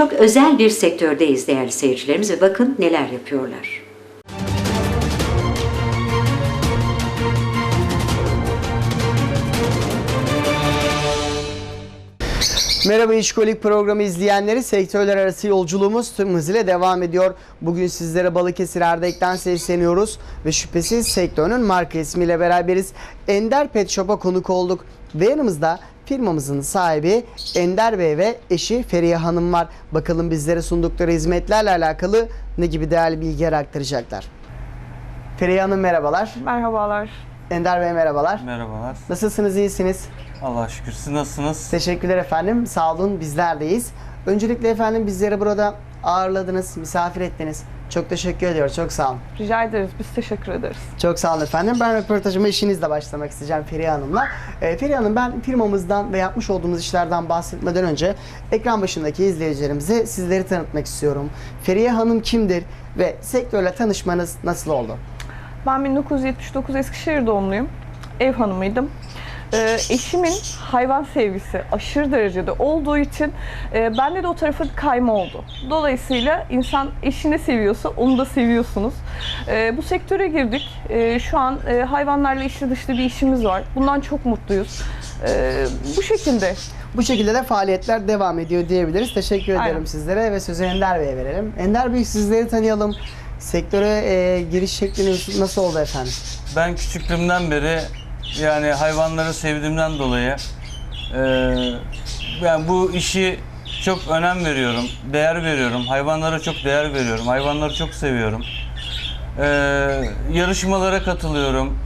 çok özel bir sektördeyiz değerli seyircilerimiz ve bakın neler yapıyorlar. Merhaba İşkolik programı izleyenleri. Sektörler arası yolculuğumuz tüm hızıyla devam ediyor. Bugün sizlere Balıkesir Erdek'ten sesleniyoruz ve şüphesiz sektörün marka ismiyle beraberiz. Ender Pet Shop'a konuk olduk ve yanımızda firmamızın sahibi Ender Bey ve eşi Feriye Hanım var. Bakalım bizlere sundukları hizmetlerle alakalı ne gibi değerli bilgiler aktaracaklar. Feriye Hanım merhabalar. Merhabalar. Ender Bey merhabalar. Merhabalar. Nasılsınız, iyisiniz? Allah'a şükür. Siz nasılsınız? Teşekkürler efendim. Sağ olun. Bizlerdeyiz. Öncelikle efendim bizleri burada ağırladınız, misafir ettiniz. Çok teşekkür ediyoruz. Çok sağ olun. Rica ederiz. Biz teşekkür ederiz. Çok sağ olun efendim. Ben röportajıma işinizle başlamak isteyeceğim Feriha Hanım'la. Ee, Feriha Hanım ben firmamızdan ve yapmış olduğumuz işlerden bahsetmeden önce ekran başındaki izleyicilerimize sizleri tanıtmak istiyorum. Feriha Hanım kimdir ve sektörle tanışmanız nasıl oldu? Ben 1979 Eskişehir doğumluyum. Ev hanımıydım. Ee, eşimin hayvan sevgisi aşırı derecede olduğu için e, bende de o tarafa kayma oldu. Dolayısıyla insan eşini seviyorsa onu da seviyorsunuz. Ee, bu sektöre girdik. Ee, şu an e, hayvanlarla içli dışlı bir işimiz var. Bundan çok mutluyuz. Ee, bu şekilde. Bu şekilde de faaliyetler devam ediyor diyebiliriz. Teşekkür ederim Aynen. sizlere ve sözü Ender Bey'e verelim. Ender Bey sizleri tanıyalım. Sektöre e, giriş şekliniz nasıl oldu efendim? Ben küçüklüğümden beri yani hayvanları sevdiğimden dolayı eee, yani bu işi çok önem veriyorum, değer veriyorum. Hayvanlara çok değer veriyorum. Hayvanları çok seviyorum. Eee, yarışmalara katılıyorum.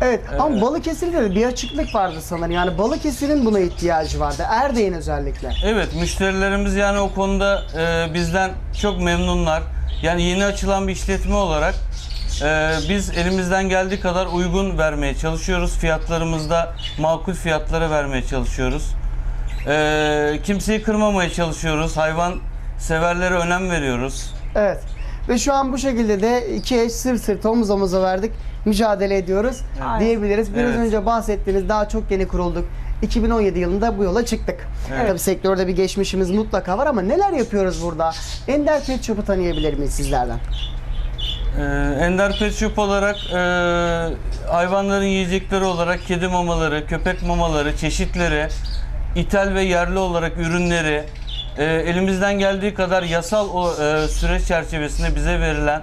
Evet ama Balıkesir'de de bir açıklık vardı sanırım. Yani Balıkesir'in buna ihtiyacı vardı. Erdeğin özellikle. Evet, müşterilerimiz yani o konuda eee, bizden çok memnunlar. Yani yeni açılan bir işletme olarak eee, biz elimizden geldiği kadar uygun vermeye çalışıyoruz. Fiyatlarımızda makul fiyatlara vermeye çalışıyoruz. Eee, kimseyi kırmamaya çalışıyoruz. Hayvan severlere önem veriyoruz. Evet. Ve şu an bu şekilde de iki eş sırt sırta omuz omuza verdik. Mücadele ediyoruz Aynen. diyebiliriz. Biraz Evet. önce bahsettiğiniz daha çok yeni kurulduk. 2017 yılında bu yola çıktık. Evet. Tabii sektörde bir geçmişimiz mutlaka var ama neler yapıyoruz burada? Ender Pet Shop'u tanıyabilir miyiz sizlerden? Ee, Ender Pet Shop olarak e, hayvanların yiyecekleri olarak kedi mamaları, köpek mamaları, çeşitleri, ithal ve yerli olarak ürünleri, e, elimizden geldiği kadar yasal o, e, süreç çerçevesinde bize verilen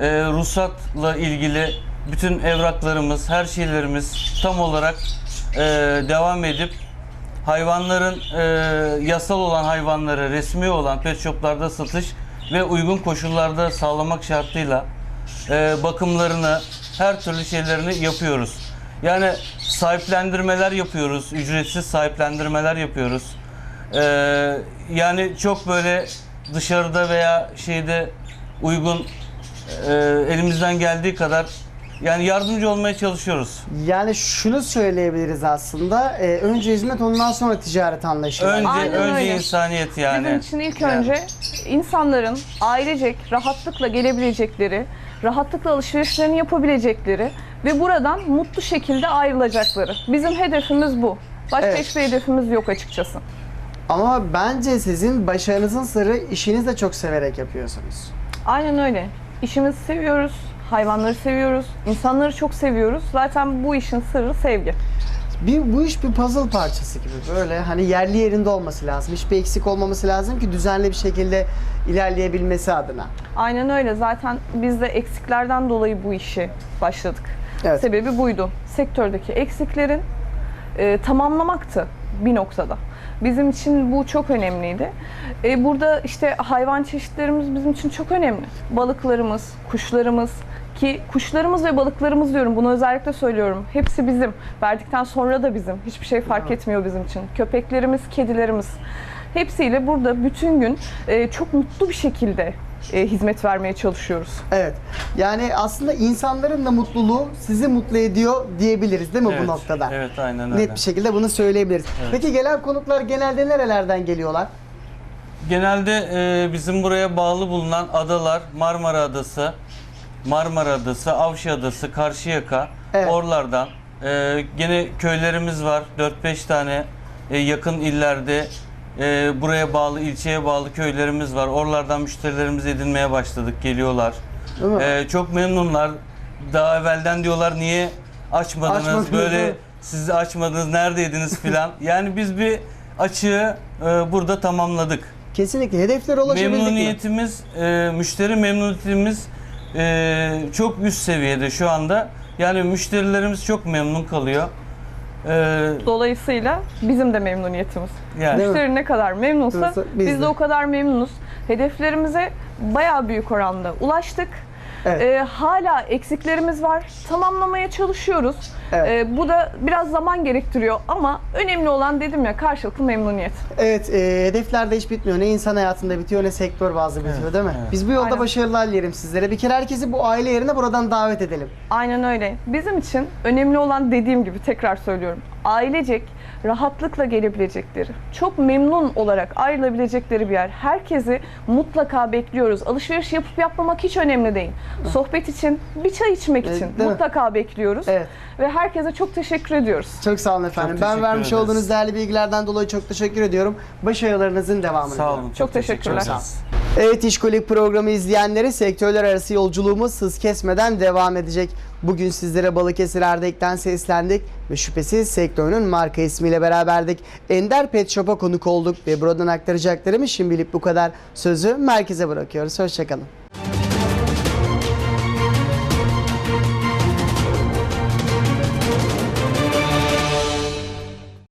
e, ruhsatla ilgili bütün evraklarımız, her şeylerimiz tam olarak e, devam edip hayvanların e, yasal olan hayvanları resmi olan pet shoplarda satış ve uygun koşullarda sağlamak şartıyla e, bakımlarını her türlü şeylerini yapıyoruz. Yani sahiplendirmeler yapıyoruz, ücretsiz sahiplendirmeler yapıyoruz. E, yani çok böyle dışarıda veya şeyde uygun e, elimizden geldiği kadar yani yardımcı olmaya çalışıyoruz. Yani şunu söyleyebiliriz aslında. e, önce hizmet ondan sonra ticaret anlayışı. Önce Aynen önce öyle. insaniyet yani. Bizim için ilk Yani. önce insanların ailecek rahatlıkla gelebilecekleri, rahatlıkla alışverişlerini yapabilecekleri ve buradan mutlu şekilde ayrılacakları. Bizim hedefimiz bu. Başka Evet. hiçbir hedefimiz yok açıkçası. Ama bence sizin başarınızın sırrı işinizi de çok severek yapıyorsunuz. Aynen öyle. İşimizi seviyoruz, hayvanları seviyoruz, insanları çok seviyoruz. Zaten bu işin sırrı sevgi. Bir, bu iş bir puzzle parçası gibi böyle hani yerli yerinde olması lazım. Hiçbir eksik olmaması lazım ki düzenli bir şekilde ilerleyebilmesi adına. Aynen öyle. Zaten biz de eksiklerden dolayı bu işi başladık. Evet. Sebebi buydu. Sektördeki eksiklerin e, tamamlamaktı bir noktada. Bizim için bu çok önemliydi. E, burada işte hayvan çeşitlerimiz bizim için çok önemli. Balıklarımız, kuşlarımız ki kuşlarımız ve balıklarımız diyorum bunu özellikle söylüyorum. Hepsi bizim. Verdikten sonra da bizim. Hiçbir şey fark etmiyor bizim için. Köpeklerimiz, kedilerimiz. Hepsiyle burada bütün gün e, çok mutlu bir şekilde e, hizmet vermeye çalışıyoruz. Evet. Yani aslında insanların da mutluluğu sizi mutlu ediyor diyebiliriz değil mi Evet, bu noktada? Evet aynen öyle. Net bir şekilde bunu söyleyebiliriz. Peki gelen konuklar genelde nerelerden geliyorlar? Genelde e, bizim buraya bağlı bulunan adalar Marmara Adası, Marmara Adası, Avşa Adası, Karşıyaka, Evet. oralardan. E, gene köylerimiz var 4-5 tane e, yakın illerde e, buraya bağlı, ilçeye bağlı köylerimiz var. Oralardan müşterilerimizi edinmeye başladık, geliyorlar. Değil mi? E, çok memnunlar. Daha evvelden diyorlar niye açmadınız, Açmadınız, böyle evet. siz açmadınız, neredeydiniz filan. yani biz bir açığı e, burada tamamladık. Kesinlikle hedeflere ulaşabildik mi? Memnuniyetimiz, e, müşteri memnuniyetimiz e, çok üst seviyede şu anda. Yani müşterilerimiz çok memnun kalıyor. E, Dolayısıyla bizim de memnuniyetimiz. yani? Müşteri ne kadar memnunsa Nasıl? Biz biz, de. de. o kadar memnunuz. Hedeflerimize bayağı büyük oranda ulaştık. Evet. Ee, hala eksiklerimiz var. Tamamlamaya çalışıyoruz. Evet. Ee, bu da biraz zaman gerektiriyor ama önemli olan dedim ya karşılıklı memnuniyet. Evet, e, hedefler de hiç bitmiyor. Ne insan hayatında bitiyor ne sektör bazlı bitiyor Evet, değil mi? evet. Biz bu yolda Aynen. başarılar dilerim sizlere. Bir kere herkesi bu aile yerine buradan davet edelim. Aynen öyle. Bizim için önemli olan dediğim gibi tekrar söylüyorum. Ailecek rahatlıkla gelebilecekleri, çok memnun olarak ayrılabilecekleri bir yer. Herkesi mutlaka bekliyoruz. Alışveriş yapıp yapmamak hiç önemli değil. Sohbet için, bir çay içmek Evet, için değil mi? mutlaka bekliyoruz. Evet. Ve herkese çok teşekkür ediyoruz. Çok sağ olun efendim. ben vermiş ederiz. olduğunuz değerli bilgilerden dolayı çok teşekkür ediyorum. Başarılarınızın devamını sağ olun. Çok teşekkürler. ederiz. Evet İşkolik programı izleyenleri sektörler arası yolculuğumuz hız kesmeden devam edecek. Bugün sizlere Balıkesir Erdek'ten seslendik ve şüphesiz sektörün marka ismiyle beraberdik. Ender Pet Shop'a konuk olduk ve buradan aktaracaklarımı şimdilik bu kadar. Sözü merkeze bırakıyoruz. Hoşçakalın.